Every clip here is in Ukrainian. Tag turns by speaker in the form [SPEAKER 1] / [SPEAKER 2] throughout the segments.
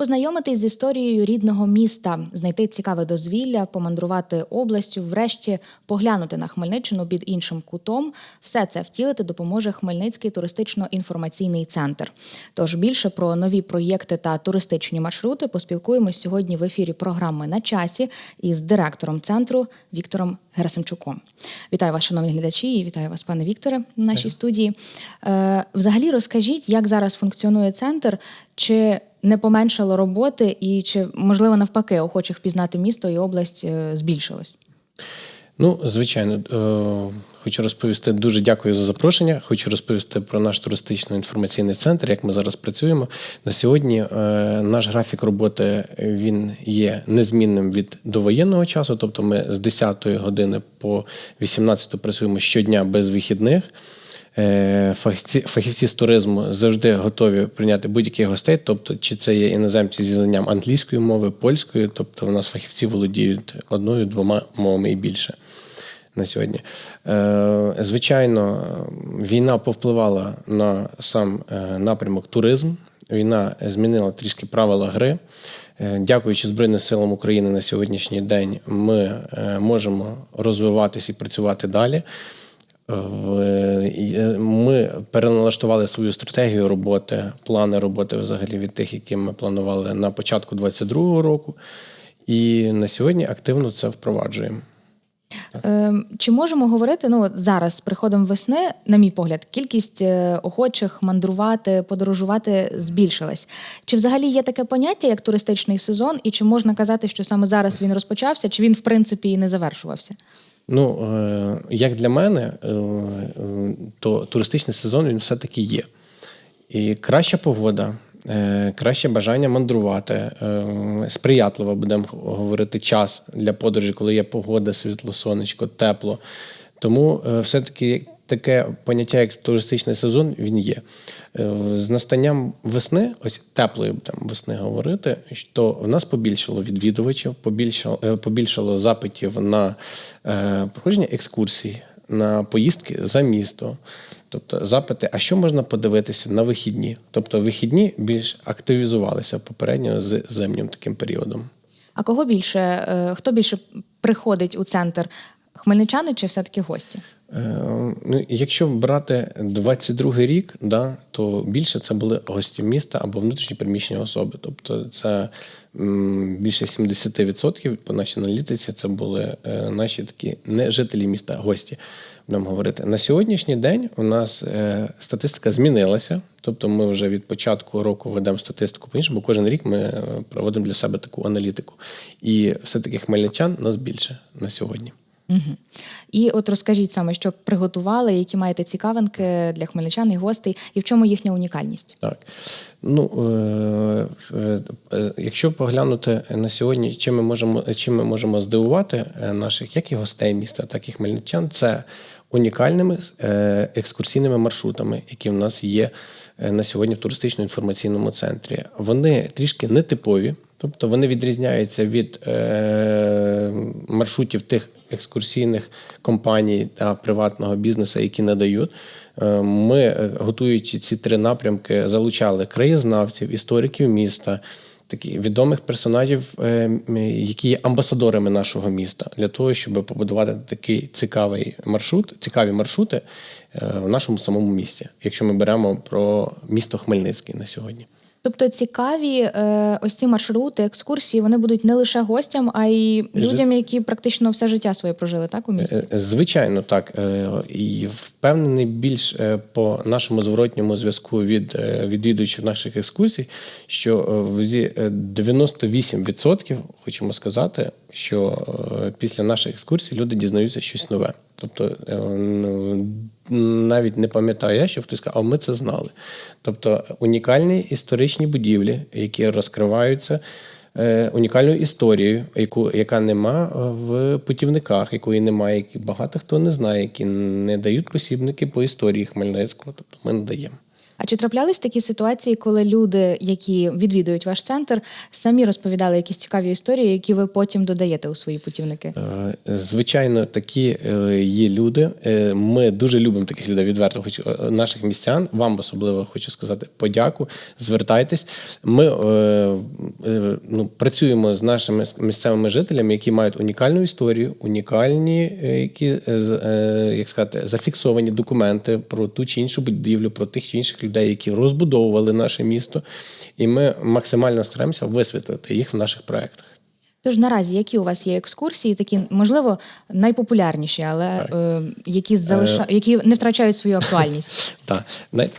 [SPEAKER 1] Познайомитись з історією рідного міста, знайти цікаве дозвілля, помандрувати областю, врешті поглянути на Хмельниччину під іншим кутом. Все це втілити допоможе Хмельницький туристично-інформаційний центр. Тож більше про нові проєкти та туристичні маршрути поспілкуємось сьогодні в ефірі програми на часі із директором центру Віктором Герасимчуком. Вітаю вас, шановні глядачі, і вітаю вас, пане Вікторе, в нашій студії. Е, взагалі, розкажіть, як зараз функціонує центр, чи не поменшало роботи, і чи можливо навпаки охочих пізнати місто і область е, збільшилось?
[SPEAKER 2] Ну, звичайно, е, хочу розповісти дуже дякую за запрошення. Хочу розповісти про наш туристично-інформаційний центр, як ми зараз працюємо. На сьогодні е, наш графік роботи він є незмінним від довоєнного часу, тобто ми з 10 години по 18 працюємо щодня без вихідних. Е, Фахівці, фахівці з туризму завжди готові прийняти будь-яких гостей, тобто чи це є іноземці зі знанням англійської мови, польської, тобто у нас фахівці володіють одною, двома мовами і більше на сьогодні. Е, Звичайно, війна повпливала на сам е, напрямок туризм. Війна змінила трішки правила гри. Дякуючи Збройним силам України на сьогоднішній день, ми можемо розвиватися і працювати далі. Е, Ми переналаштували свою стратегію роботи, плани роботи взагалі від тих, які ми планували на початку 2022 року. І на сьогодні активно це впроваджуємо.
[SPEAKER 1] Е, чи можемо говорити ну зараз з приходом весни, на мій погляд, кількість е, охочих мандрувати, подорожувати збільшилась? Чи взагалі є таке поняття як туристичний сезон, і чи можна казати, що саме зараз він розпочався, чи він в принципі і не завершувався?
[SPEAKER 2] Ну, е, як для мене, е, е, то туристичний сезон він все-таки є. І краща погода, краще бажання мандрувати, сприятливо будемо говорити час для подорожі, коли є погода, світло, сонечко, тепло. Тому все-таки таке поняття, як туристичний сезон, він є. Е, З настанням весни, ось теплої будемо весни говорити, що в нас побільшало відвідувачів, побільшало, е, побільшало запитів на е, проходження екскурсій, на поїздки за місто. Тобто запити, а що можна подивитися на вихідні? Тобто вихідні більш активізувалися попередньо з зимнім таким періодом.
[SPEAKER 1] А кого більше, хто більше приходить у центр? Хмельничани чи все-таки гості?
[SPEAKER 2] Е, Ну, якщо брати 22 рік, да, то більше це були гості міста або внутрішні приміщення особи. Тобто це більше 70% по нашій аналітиці це були е, наші такі не жителі міста, а гості. Будемо говорити. На сьогоднішній день у нас е, статистика змінилася. Тобто ми вже від початку року ведемо статистику по іншому, бо кожен рік ми проводимо для себе таку аналітику. І все-таки хмельничан нас більше на сьогодні.
[SPEAKER 1] Угу. І от розкажіть саме, що приготували, які маєте цікавинки для хмельничан і гостей, і в чому їхня унікальність?
[SPEAKER 2] Так. Ну, е, е, якщо поглянути на сьогодні, чим ми можемо, чим ми можемо здивувати е, наших як і гостей міста, так і хмельничан, це унікальними е, екскурсійними маршрутами, які в нас є е, на сьогодні в туристично-інформаційному центрі. Вони трішки нетипові, тобто вони відрізняються від е, маршрутів тих екскурсійних компаній та приватного бізнесу, які надають. Ми, готуючи ці три напрямки, залучали краєзнавців, істориків міста, такі відомих персонажів, е, які є амбасадорами нашого міста, для того, щоб побудувати такий цікавий маршрут, цікаві маршрути е, в нашому самому місті, якщо ми беремо про місто Хмельницький на сьогодні.
[SPEAKER 1] Тобто цікаві е, ось ці маршрути, екскурсії, вони будуть не лише гостям, а й людям, які практично все життя своє прожили, так у місті?
[SPEAKER 2] Е, Звичайно, так. Е, І впевнений більш е, по нашому зворотньому зв'язку від е, відвідувачів наших екскурсій, що е, в зі- е, 98% хочемо сказати, що е, після наших екскурсій люди дізнаються щось нове. Тобто е, ну, навіть не пам'ятаю я, що хтось сказав, а ми це знали. Тобто унікальні історичні будівлі, які розкриваються е, унікальною історією, яку, яка нема в путівниках, якої немає, які багато хто не знає, які не дають посібники по історії Хмельницького. Тобто ми надаємо.
[SPEAKER 1] А чи траплялись такі ситуації, коли люди, які відвідують ваш центр, самі розповідали якісь цікаві історії, які ви потім додаєте у свої путівники?
[SPEAKER 2] Е, Звичайно, такі е, є люди. Е, Ми дуже любимо таких людей. Відверто хочу е, наших містян. Вам особливо хочу сказати подяку. Звертайтесь. Ми ну, працюємо з нашими місцевими жителями, які мають унікальну історію, унікальні, які як сказати, зафіксовані документи про ту чи іншу будівлю, про тих чи інших людей, які розбудовували наше місто. І ми максимально стараємося висвітлити їх в наших проектах.
[SPEAKER 1] Тож наразі які у вас є екскурсії, такі можливо найпопулярніші, але е, які залиша... які не втрачають свою актуальність?
[SPEAKER 2] Так, на, е,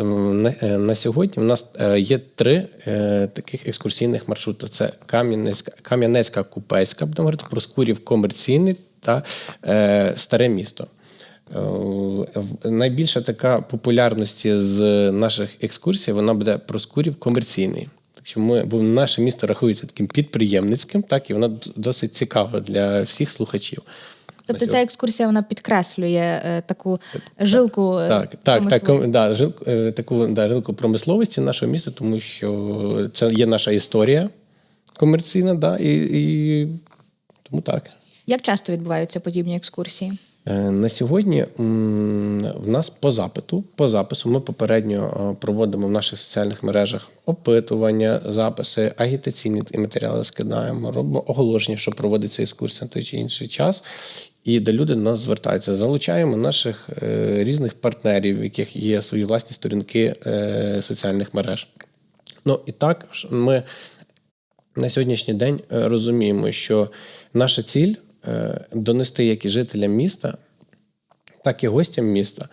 [SPEAKER 2] е, на, е, на сьогодні у нас е, є три е, таких екскурсійних маршрути: це Кам'янецька, Кам'янецька Купецька, будемо говорити про Скурів комерційний та е, Старе місто. Е, Найбільша така популярності з наших екскурсій вона буде про Скурів комерційний. Так що ми, бо наше місто рахується таким підприємницьким, так і воно досить цікаве для всіх слухачів.
[SPEAKER 1] Тобто ця екскурсія вона підкреслює е, таку жилку е,
[SPEAKER 2] Так, так, так, да, жил, е, таку да, жилку промисловості нашого міста, тому що це є наша історія комерційна, да, і, і тому так.
[SPEAKER 1] Як часто відбуваються подібні екскурсії?
[SPEAKER 2] Е, На сьогодні в нас по запиту, по запису ми попередньо е, проводимо в наших соціальних мережах опитування, записи, агітаційні матеріали скидаємо, робимо оголошення, що проводиться екскурсія на той чи інший час. І де люди до нас звертаються. Залучаємо наших е, різних партнерів, в яких є свої власні сторінки соціальних мереж. Ну і також ми на сьогоднішній день розуміємо, що наша ціль донести як і жителям міста, так і гостям міста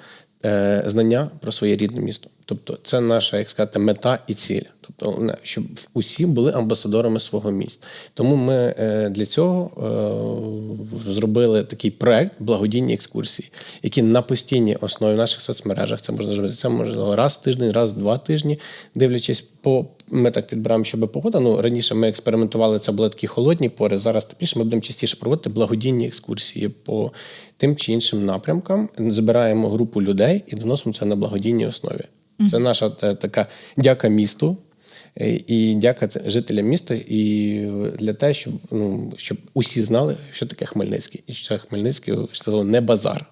[SPEAKER 2] е, знання про своє рідне місто. Тобто, це наша, як сказати, мета і ціль. Тобто, щоб усі були амбасадорами свого міста. Тому ми е, для цього е, зробили такий проект благодійні екскурсії, які на постійній основі в наших соцмережах це можна зробити. Це можливо раз в тиждень, раз в два тижні, дивлячись по. Ми так підбираємо, щоб погода. Ну раніше ми експериментували, це були такі холодні пори. Зараз тепліше. Ми будемо частіше проводити благодійні екскурсії по тим чи іншим напрямкам. Збираємо групу людей і доносимо це на благодійній основі. Це наша е, така дяка місту. е, І дяка жителям міста, і для того, щоб ну щоб усі знали, що таке Хмельницький, і що Хмельницький що не базар.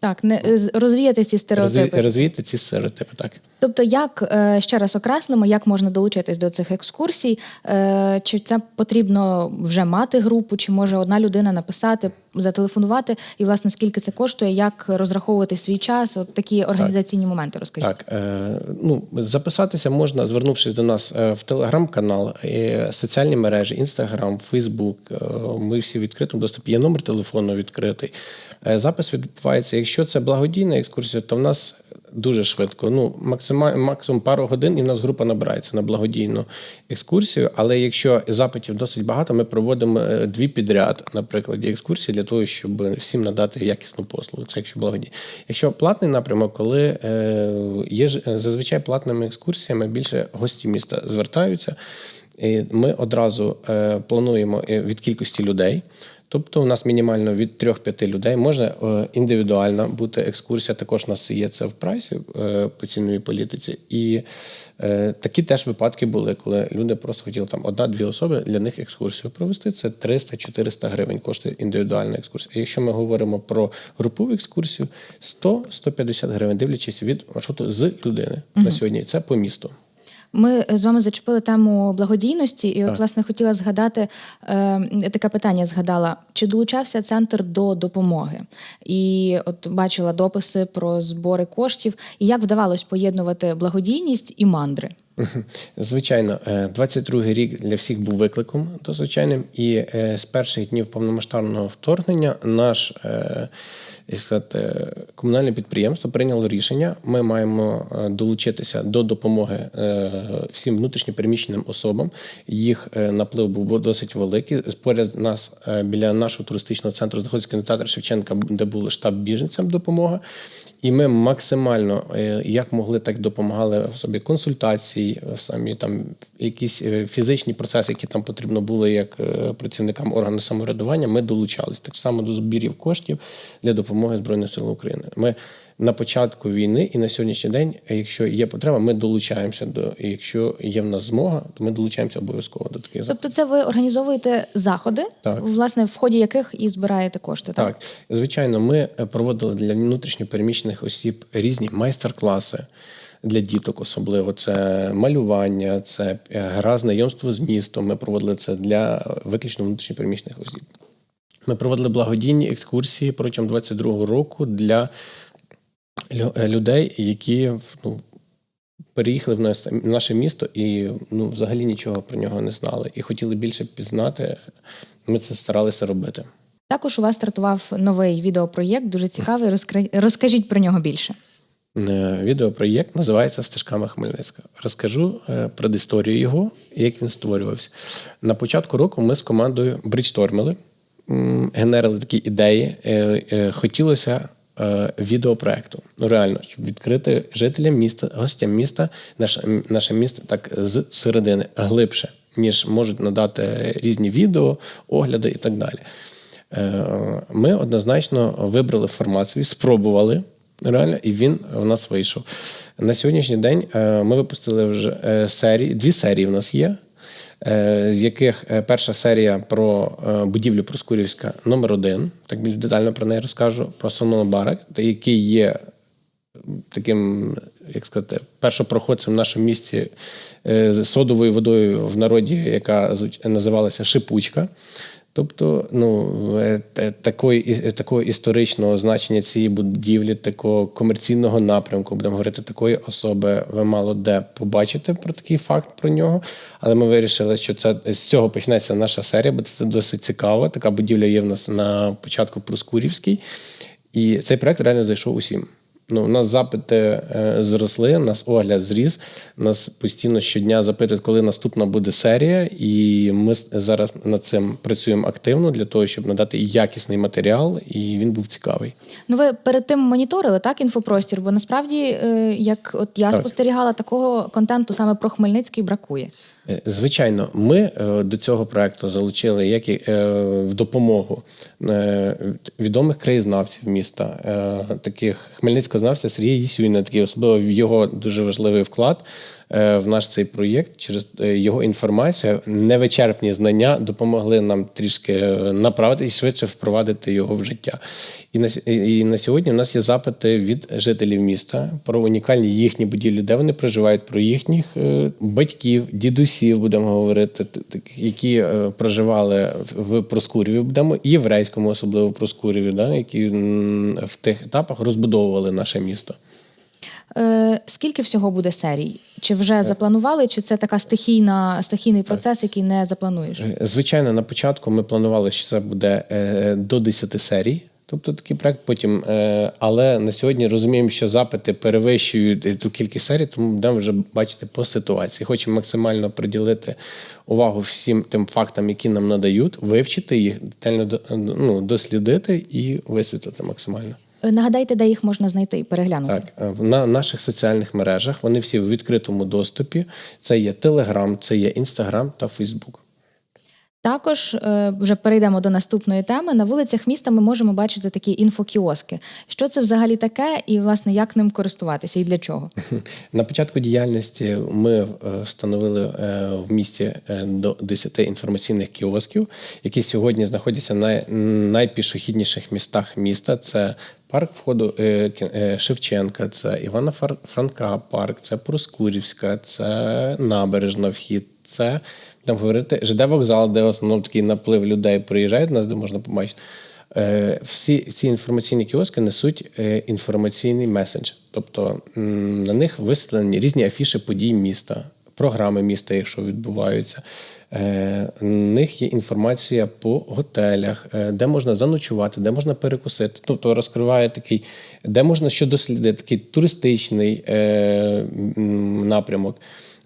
[SPEAKER 1] Так, не з- розвіяти ці стереотипи.
[SPEAKER 2] Розвіяти ці стереотипи. Так
[SPEAKER 1] Тобто, як е, ще раз окреслимо, як можна долучитись до цих екскурсій? Е, Чи це потрібно вже мати групу, чи може одна людина написати, зателефонувати? І власне скільки це коштує, як розраховувати свій час? От такі організаційні моменти розкажіть.
[SPEAKER 2] Так, е, ну записатися можна, звернувшись до нас е, в телеграм-канал, е, соціальні мережі, інстаграм, Фейсбук. Е, ми всі в відкритому доступі. Є номер телефону відкритий. Е, запис відбувається. Якщо це благодійна екскурсія, то в нас. Дуже швидко. Ну, максимум, максимум пару годин, і в нас група набирається на благодійну екскурсію. Але якщо запитів досить багато, ми проводимо е, дві підряд, наприклад, екскурсії для того, щоб всім надати якісну послугу. Це якщо благодійні. Якщо платний напрямок, коли е, є зазвичай платними екскурсіями більше гості міста звертаються. Ми одразу е, плануємо від кількості людей. Тобто у нас мінімально від 3-5 людей може е, індивідуальна бути екскурсія. Також у нас є це в прайсі е, по ціновій політиці. І е, такі теж випадки були, коли люди просто хотіли там одна-дві особи для них екскурсію провести. Це 300-400 гривень коштує індивідуальна екскурсія. А якщо ми говоримо про групову екскурсію, 100-150 гривень, дивлячись від маршруту з людини на сьогодні. Це по місту.
[SPEAKER 1] Ми з вами зачепили тему благодійності, і от власне хотіла згадати е, таке питання. Згадала, чи долучався центр до допомоги? І от бачила дописи про збори коштів, і як вдавалось поєднувати благодійність і мандри.
[SPEAKER 2] Звичайно, е, 22-й рік для всіх був викликом то звичайним, і е, з перших днів повномасштабного вторгнення наш е, як сказати, комунальне підприємство прийняло рішення. Ми маємо е, долучитися до допомоги е, всім внутрішньопереміщеним особам. Їх е, наплив був досить великий. Поряд нас е, біля нашого туристичного центру знаходиться кінотеатр Шевченка, де був штаб біженцям допомога. І ми максимально е, як могли, так допомагали в собі консультації, самі там якісь е, фізичні процеси, які там потрібно було як е, працівникам органу самоврядування. Ми долучались так само до збірів коштів для допомоги Збройним силам України. Ми на початку війни і на сьогоднішній день, якщо є потреба, ми долучаємося до. І якщо є в нас змога, то ми долучаємося обов'язково до таких заходів.
[SPEAKER 1] Тобто, це ви організовуєте заходи,
[SPEAKER 2] Так.
[SPEAKER 1] власне, в ході яких і збираєте кошти. Так,
[SPEAKER 2] Так, звичайно, ми е, проводили для внутрішньопереміщених осіб різні майстер-класи для діток, особливо це малювання, це е, гра знайомство з містом. Ми проводили це для е, виключно внутрішньопереміщених осіб. Ми проводили благодійні екскурсії протягом 22-го року для е, людей, які ну, переїхали в наше місто і ну, взагалі нічого про нього не знали і хотіли більше пізнати. Ми це старалися робити.
[SPEAKER 1] Також у вас стартував новий відеопроєкт, дуже цікавий. Розкри- Розкажіть про нього більше.
[SPEAKER 2] Е, Відеопроєкт називається Стежками Хмельницька. Розкажу е, предісторію його як він створювався. На початку року ми з командою брейдштормили, м, генерили такі ідеї. Е, е, Хотілося е, відеопроекту. Ну реально, щоб відкрити жителям міста, гостям міста, наше, наше місто так з середини глибше, ніж можуть надати різні відео, огляди і так далі. Ми однозначно вибрали формат свій, спробували. Реально, і він у нас вийшов. На сьогоднішній день ми випустили вже серії, дві серії в нас є, з яких е, перша серія про е, будівлю Проскурівська номер 1 Так більш детально про неї розкажу, про Сонобарак, який є таким, як сказати, першопроходцем в нашому місті е, з содовою водою в народі, яка називалася Шипучка. Тобто, ну е, такої і- такого історичного значення цієї будівлі, такого комерційного напрямку, будемо говорити, такої особи ви мало де побачите про такий факт про нього. Але ми вирішили, що це з цього почнеться наша серія, бо це досить цікаво. Така будівля є в нас на початку Проскурівській. І цей проект реально зайшов усім. Ну, у нас запити е, зросли, у нас огляд зріс. Нас постійно щодня запитують, коли наступна буде серія, і ми зараз над цим працюємо активно для того, щоб надати якісний матеріал, і він був цікавий.
[SPEAKER 1] Ну, ви перед тим моніторили так інфопростір, бо насправді, е, як от я
[SPEAKER 2] Так.
[SPEAKER 1] спостерігала, такого контенту саме про Хмельницький бракує.
[SPEAKER 2] Звичайно, ми е, до цього проекту залучили як і е, в допомогу е, відомих краєзнавців міста, таких таких хмельницькознавця Сергія Єсюйна, такий особливо його дуже важливий вклад в наш цей проєкт. Через е, його інформація, невичерпні знання допомогли нам трішки е, направити і швидше впровадити його в життя. І на, і на сьогодні в нас є запити від жителів міста про унікальні їхні будівлі, де вони проживають, про їхніх е, батьків, дідусів, будемо говорити, які е, проживали в Проскуріві, будемо єврейському, особливо в Проскуріві, да, які в тих етапах розбудовували наше місто.
[SPEAKER 1] Е, скільки всього буде серій? Чи вже запланували, чи це така стихійна, стихійний процес, який не заплануєш?
[SPEAKER 2] Е, Звичайно, на початку ми планували, що це буде е, до 10 серій. Тобто такий проект потім, е, але на сьогодні розуміємо, що запити перевищують е, ту кількість серій, тому будемо вже бачити по ситуації. Хочемо максимально приділити увагу всім тим фактам, які нам надають, вивчити їх, детально ну, дослідити і висвітлити максимально.
[SPEAKER 1] Е, Нагадайте, де їх можна знайти і переглянути.
[SPEAKER 2] Так, е, на наших соціальних мережах вони всі в відкритому доступі. Це є Telegram, це є Instagram та Facebook.
[SPEAKER 1] Також е, вже перейдемо до наступної теми. На вулицях міста ми можемо бачити такі інфокіоски. Що це взагалі таке, і власне як ним користуватися і для чого?
[SPEAKER 2] На початку діяльності ми встановили в місті до 10 інформаційних кіосків, які сьогодні знаходяться на найпішохідніших містах міста. Це парк входу е, е, Шевченка, це Івана Франка парк, це Проскурівська, це набережна вхід. Це будемо говорити ЖД вокзал, де в основному такий наплив людей приїжджають нас, де можна побачити. Е, Всі ці інформаційні кіоски несуть інформаційний меседж, тобто на них висвітлені різні афіши подій міста, програми міста, якщо відбуваються. Е, В них є інформація по готелях, е, де можна заночувати, де можна перекусити. Тобто розкриває такий, де можна що дослідити, такий туристичний е, напрямок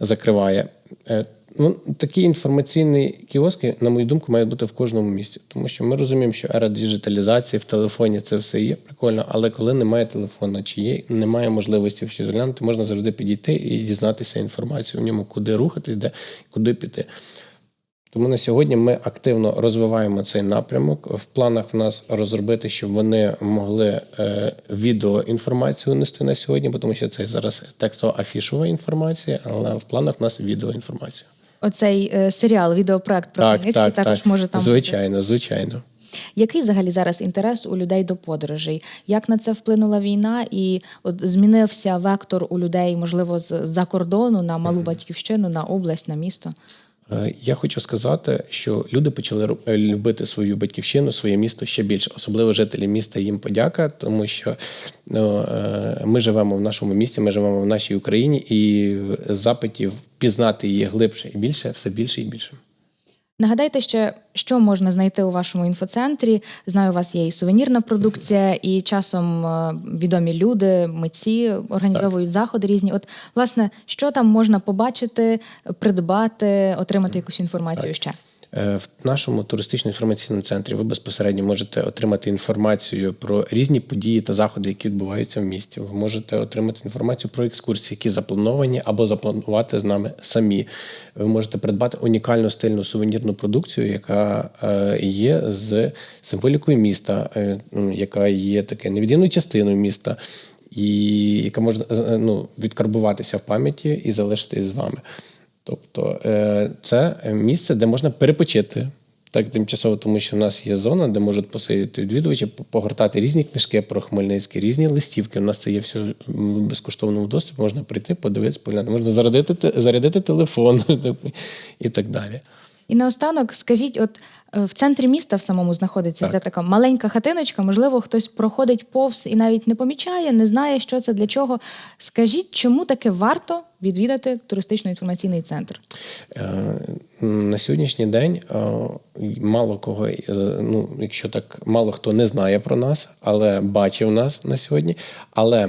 [SPEAKER 2] закриває. Е, Ну, такі інформаційні кіоски, на мою думку, мають бути в кожному місці. Тому що ми розуміємо, що ера діджиталізації в телефоні це все є прикольно, але коли немає телефона, чи є, немає можливості в щось заглянути, можна завжди підійти і дізнатися інформацію в ньому, куди рухатись, де куди піти. Тому на сьогодні ми активно розвиваємо цей напрямок. В планах в нас розробити, щоб вони могли е, відеоінформацію нести на сьогодні, бо тому що це зараз текстова афішова інформація, але в планах в нас відеоінформація.
[SPEAKER 1] Оцей е, серіал, відеопроект про Хмельницький також може там. бути.
[SPEAKER 2] звичайно, звичайно.
[SPEAKER 1] Який взагалі зараз інтерес у людей до подорожей? Як на це вплинула війна? І от змінився вектор у людей, можливо, з-за кордону на малу батьківщину, на область, на місто?
[SPEAKER 2] Е, Я хочу сказати, що люди почали е, любити свою батьківщину, своє місто ще більше, особливо жителі міста. Їм подяка, тому що ну, е, ми живемо в нашому місті, ми живемо в нашій Україні, і запитів пізнати її глибше і більше все більше і більше.
[SPEAKER 1] Нагадайте ще, що можна знайти у вашому інфоцентрі. Знаю, у вас є і сувенірна продукція, і часом е, відомі люди, митці організовують заходи різні. От, власне, що там можна побачити, придбати, отримати якусь інформацію ще?
[SPEAKER 2] Е, В нашому туристично-інформаційному центрі ви безпосередньо можете отримати інформацію про різні події та заходи, які відбуваються в місті. Ви можете отримати інформацію про екскурсії, які заплановані, або запланувати з нами самі. Ви можете придбати унікальну стильну сувенірну продукцію, яка е, є з символікою міста, е, яка є таке невід'ємною частиною міста. І яка може ну, відкарбуватися в пам'яті і залишитись з вами. Тобто е, це місце, де можна перепочити. Так, тимчасово, тому що в нас є зона, де можуть посидіти відвідувачі, по- погортати різні книжки про Хмельницький, різні листівки. У нас це є все в безкоштовному доступі. Можна прийти, подивитися, поглянути. Можна зарядити, зарядити телефон і так далі.
[SPEAKER 1] І наостанок, скажіть, от в центрі міста в самому знаходиться ця така маленька хатиночка. Можливо, хтось проходить повз і навіть не помічає, не знає, що це для чого. Скажіть, чому таки варто відвідати туристично-інформаційний центр?
[SPEAKER 2] Е, На сьогоднішній день е, мало кого, е, ну якщо так, мало хто не знає про нас, але бачив нас на сьогодні. Але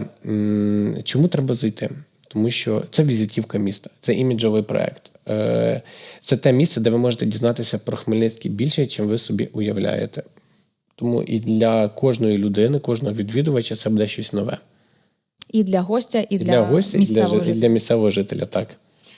[SPEAKER 2] чому треба зайти? Тому що це візитівка міста, це іміджовий проект. Е, Це те місце, де ви можете дізнатися про Хмельницький більше, чим ви собі уявляєте. Тому і для кожної людини, кожного відвідувача це буде щось нове.
[SPEAKER 1] І для гостя, і,
[SPEAKER 2] І для гостя, і для,
[SPEAKER 1] місцевого
[SPEAKER 2] і
[SPEAKER 1] жителя.
[SPEAKER 2] для місцевого жителя, так.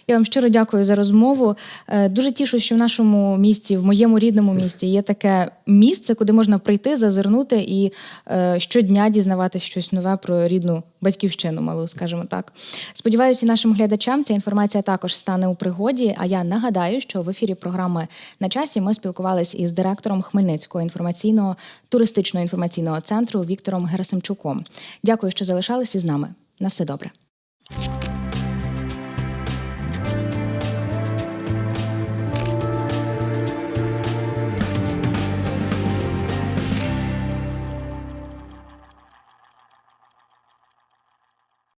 [SPEAKER 1] Я вам щиро дякую за розмову. Е, Дуже тішу, що в нашому місті, в моєму рідному місті, є таке місце, куди можна прийти, зазирнути і е, щодня дізнаватися щось нове про рідну батьківщину, малу, скажімо так. Сподіваюся, і нашим глядачам ця інформація також стане у пригоді. А я нагадаю, що в ефірі програми на часі ми спілкувалися із директором Хмельницького інформаційного туристично-інформаційного центру Віктором Герасимчуком. Дякую, що залишалися з нами. На все добре.